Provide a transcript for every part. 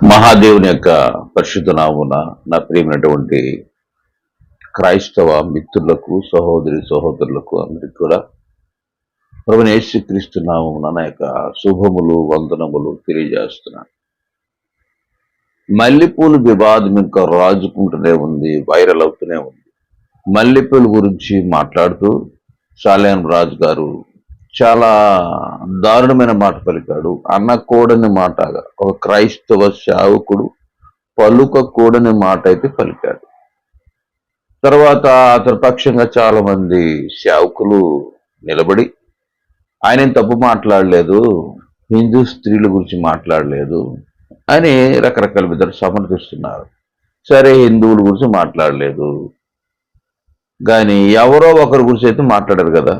మహాదేవుని యొక్క పరిశుద్ధ నామున నా ప్రియమైనటువంటి క్రైస్తవ మిత్రులకు సహోదరి సహోదరులకు అందరికీ కూడా ప్రభు క్రీస్తు నామమున నా యొక్క శుభములు వందనములు తెలియజేస్తున్నాను మల్లెపూలు వివాదం ఇంకా రాజుకుంటూనే ఉంది వైరల్ అవుతూనే ఉంది. మల్లెపూల గురించి మాట్లాడుతూ సాలేం రాజు గారు చాలా దారుణమైన మాట పలికాడు. అనకూడని మాట ఒక క్రైస్తవ శావకుడు పలుకకూడని మాట అయితే పలికాడు. తర్వాత అతని పక్షంగా చాలా మంది శావకులు నిలబడి ఆయన ఏం తప్పు మాట్లాడలేదు హిందూ స్త్రీల గురించి మాట్లాడలేదు అని రకరకాల విధాలు సమర్థిస్తున్నారు. సరే హిందువుల గురించి మాట్లాడలేదు. కానీ ఎవరో ఒకరి గురించి అయితే మాట్లాడారు కదా.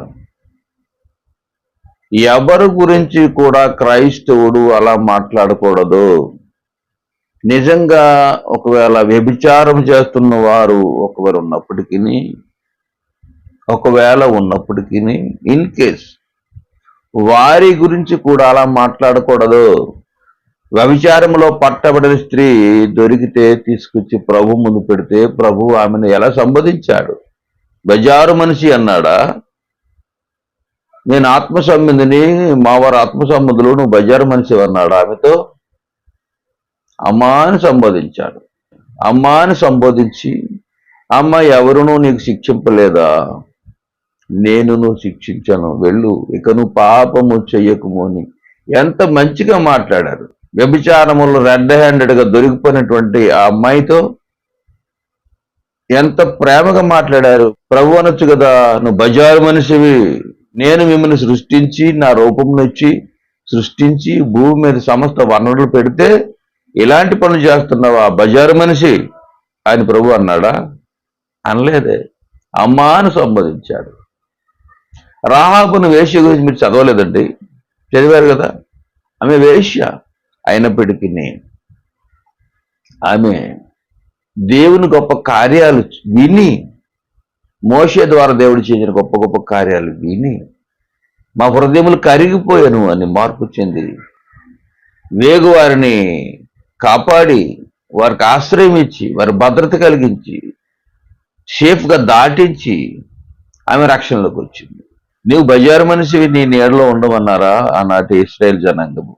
ఎవరి గురించి కూడా క్రైస్తవుడు అలా మాట్లాడకూడదు. నిజంగా ఒకవేళ వ్యభిచారం చేస్తున్న వారు ఒకవేళ ఉన్నప్పటికీ ఒకవేళ ఉన్నప్పటికీ ఇన్ కేస్ వారి గురించి కూడా అలా మాట్లాడకూడదు. వ్యభిచారంలో పట్టబడిన స్త్రీ దొరికితే తీసుకొచ్చి ప్రభు ముందు పెడితే ప్రభు ఆమెను ఎలా సంబోధించాడు? బజారు మనిషి అన్నాడా? నేను ఆత్మ సంబంధిని మా వారు ఆత్మ సంబంధులు నువ్వు బజారు మనిషి అన్నాడు ఆమెతో అమ్మాని సంబోధించాడు. అమ్మాని సంబోధించి అమ్మ ఎవరునూ నీకు శిక్షింపలేదా? నేను నువ్వు శిక్షించను. వెళ్ళు. ఇక నువ్వు పాపము చెయ్యకుము అని ఎంత మంచిగా మాట్లాడారు. వ్యభిచారములు రెడ్ హ్యాండెడ్గా దొరికిపోయినటువంటి ఆ అమ్మాయితో ఎంత ప్రేమగా మాట్లాడారు. ప్రభు అనొచ్చు కదా నువ్వు బజారు మనిషివి. నేను మిమ్మల్ని సృష్టించి నా రూపంనొచ్చి సృష్టించి భూమి మీద సమస్త వనరులు పెడితే ఇలాంటి పనులు చేస్తున్నావా? బజారు మనిషి ఆయన ప్రభు అన్నాడా? అనలేదే. అమ్మాను సంబోధించాడు. రాహాబును వేష్య గురించి మీరు చదవలేదండి. చదివారు కదా? ఆమె వేష్య అయినప్పటికీ ఆమె దేవుని గొప్ప కార్యాలు విని మోషే ద్వారా దేవుడు చేసిన గొప్ప గొప్ప కార్యాలు విని మా హృదయములు కరిగిపోయాను అని మార్పు చెంది వేగు వారిని కాపాడి వారికి ఆశ్రయం ఇచ్చి వారి భద్రత కలిగించి సేఫ్గా దాటించి ఆమె రక్షణలోకి వచ్చింది. నీవు బజారు మనిషివి నీ నీడలో ఉండమన్నారా? ఆనాటి ఇస్రాయేల్ జనాంగము.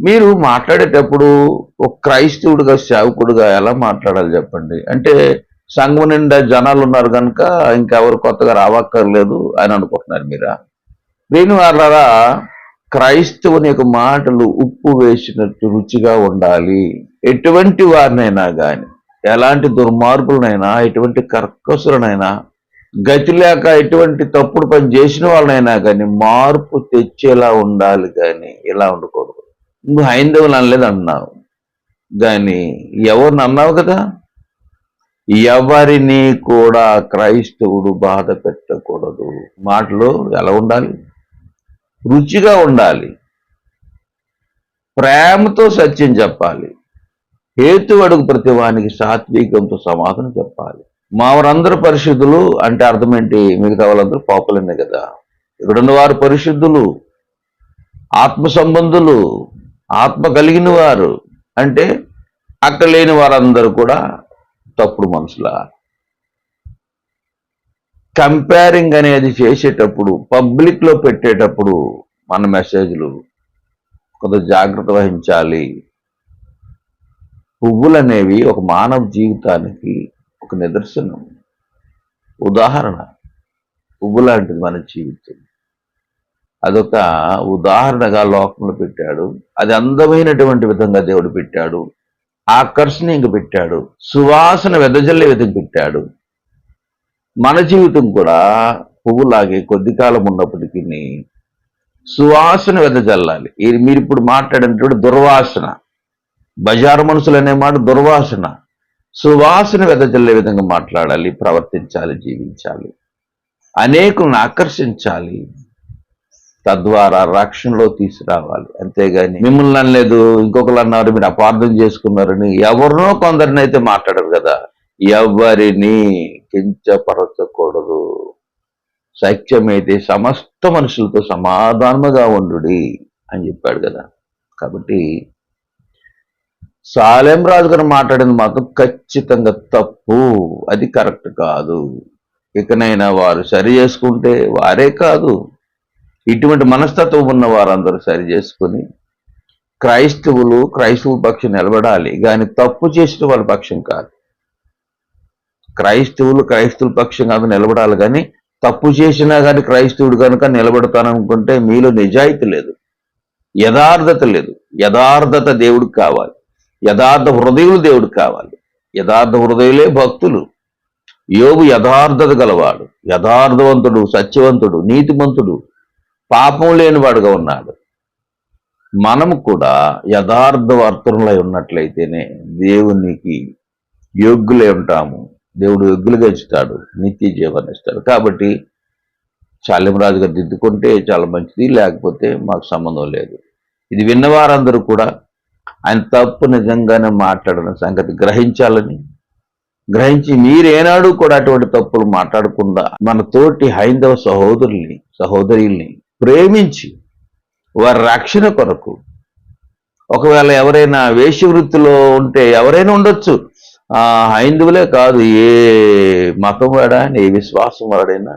మీరు మాట్లాడేటప్పుడు ఒక క్రైస్తవుడిగా సేవకుడుగా ఎలా మాట్లాడాలి చెప్పండి? అంటే సంఘం నిండా జనాలు ఉన్నారు కనుక ఇంకెవరు కొత్తగా రావక్కర్లేదు అని అనుకుంటున్నారు మీరా? దీని వాళ్ళరా క్రైస్తవుని యొక్క మాటలు ఉప్పు వేసినట్టు రుచిగా ఉండాలి. ఎటువంటి వారినైనా కానీ ఎలాంటి దుర్మార్గులనైనా ఎటువంటి కర్కసులనైనా గతి లేక ఎటువంటి తప్పుడు పని చేసిన వాళ్ళనైనా కానీ మార్పు తెచ్చేలా ఉండాలి కానీ ఇలా ఉండకూడదు. నువ్వు హైందవులు అనలేదు అన్నావు కానీ ఎవరిని అన్నావు కదా? ఎవరిని కూడా క్రైస్తవుడు బాధ పెట్టకూడదు. మాటలు ఎలా ఉండాలి? రుచిగా ఉండాలి. ప్రేమతో సత్యం చెప్పాలి. హేతు అడుగు ప్రతి వానికి సాత్వికంతో సమాధానం చెప్పాలి. మా మావరందరూ పరిశుద్ధులు అంటే అర్థం ఏంటి? మిగతా వాళ్ళందరూ పాపులనే కదా. ఇక్కడున్న వారు పరిశుద్ధులు ఆత్మ సంబంధులు ఆత్మ కలిగిన వారు అంటే అక్కడ లేని వారందరూ కూడా తప్పుడు మనుషుల కంపేరింగ్ అనేది చేసేటప్పుడు పబ్లిక్లో పెట్టేటప్పుడు మన మెసేజ్లు కొంత జాగ్రత్త వహించాలి. పువ్వులు అనేవి ఒక మానవ జీవితానికి ఒక నిదర్శనం. ఉదాహరణ పువ్వు లాంటిది మన జీవితం. అదొక ఉదాహరణగా లోకంలో పెట్టాడు. అది అందమైనటువంటి విధంగా దేవుడు పెట్టాడు. ఆకర్షణీయంగా పెట్టాడు. సువాసన వెదజల్లే విధంగా పెట్టాడు. మన జీవితం కూడా పువ్వులాగే కొద్ది కాలం ఉన్నప్పటికీ సువాసన వెదజల్లాలి. ఇది మీరు ఇప్పుడు మాట్లాడినటువంటి దుర్వాసన బజారు మనుషులు అనే మాట దుర్వాసన. సువాసన వెదజల్లే విధంగా మాట్లాడాలి ప్రవర్తించాలి జీవించాలి. అనేకులను ఆకర్షించాలి. తద్వారా రక్షణలో తీసుకురావాలి. అంతేగాని మిమ్మల్ని అనలేదు ఇంకొకరు అన్నారు మీరు అపార్థం చేసుకున్నారని ఎవరినో కొందరిని అయితే మాట్లాడరు కదా. ఎవరిని కించపరచకూడదు. సత్యమైతే సమస్త మనుషులతో సమాధానముగా ఉండు అని చెప్పాడు కదా. కాబట్టి సాలెం రాజు గారు మాట్లాడింది మాత్రం ఖచ్చితంగా తప్పు. అది కరెక్ట్ కాదు. ఇకనైనా వారు సరి చేసుకుంటే వారే కాదు. ఇటువంటి మనస్తత్వం ఉన్న వారందరూ సరి చేసుకుని క్రైస్తవులు క్రైస్తవు పక్షం నిలబడాలి. కానీ తప్పు చేసిన వాళ్ళ పక్షం కాదు. క్రైస్తవులు క్రైస్తవుల పక్షం కాదు నిలబడాలి. కానీ తప్పు చేసినా కానీ క్రైస్తవుడు కనుక నిలబడతాననుకుంటే మీలో నిజాయితీ లేదు. యథార్థత లేదు. యథార్థత దేవుడికి కావాలి. యథార్థ హృదయులు దేవుడికి కావాలి. యథార్థ హృదయులే భక్తులు. యోగు యథార్థత గలవాడు. యథార్థవంతుడు సత్యవంతుడు నీతిమంతుడు పాపం లేనివాడుగా ఉన్నాడు. మనము కూడా యథార్థ వర్తనులై ఉన్నట్లయితేనే దేవునికి యోగ్యులై ఉంటాము. దేవుడు యోగ్యులుగా ఇస్తాడు నిత్య జీవాన్ని ఇస్తాడు కాబట్టి చాలిమరాజు దిద్దుకుంటే చాలా మంచిది లేకపోతే మాకు సంబంధం లేదు. ఇది విన్నవారందరూ కూడా ఆయన తప్పు నిజంగానే మాట్లాడిన సంగతి గ్రహించాలని గ్రహించి మీరేనాడు కూడా అటువంటి తప్పులు మాట్లాడకుండా మన తోటి హైందవ సహోదరుల్ని సహోదరుల్ని ప్రేమించి వారి రక్షణ కొరకు ఒకవేళ ఎవరైనా వేషవృత్తిలో ఉంటే ఎవరైనా ఉండొచ్చు. ఆ హైందువులే కాదు ఏ మతం వాడైనా ఏ విశ్వాసం వాడైనా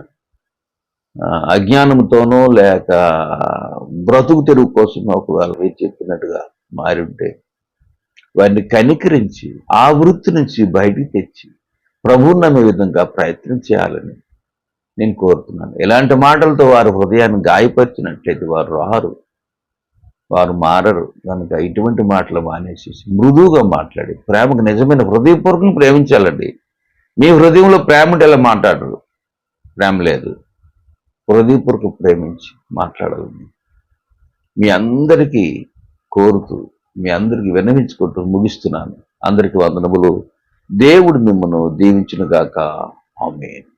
అజ్ఞానంతోనో లేక బ్రతుకు తెరువు కోసం ఒకవేళ మీరు చెప్పినట్టుగా మారి ఉంటే వారిని కనికరించి ఆ వృత్తి నుంచి బయటికి తెచ్చి ప్రభువు నమ్మే విధంగా ప్రయత్నం చేయాలని నేను కోరుతున్నాను. ఎలాంటి మాటలతో వారి హృదయాన్ని గాయపరిచినట్లయితే వారు రారు. వారు మారరు. కనుక ఇటువంటి మాటలు మానేసి మృదువుగా మాట్లాడి ప్రేమకు నిజమైన హృదయపూర్వకం ప్రేమించాలండి. మీ హృదయంలో ప్రేమ ఎలా మాట్లాడరు? ప్రేమ లేదు. హృదయపూర్వకం ప్రేమించి మాట్లాడాలని మీ అందరికీ కోరుతూ మీ అందరికీ విన్నవించుకుంటూ ముగిస్తున్నాను. అందరికీ వందనములు. దేవుడు మిమ్మను దీవించునుగాక. ఆమెను.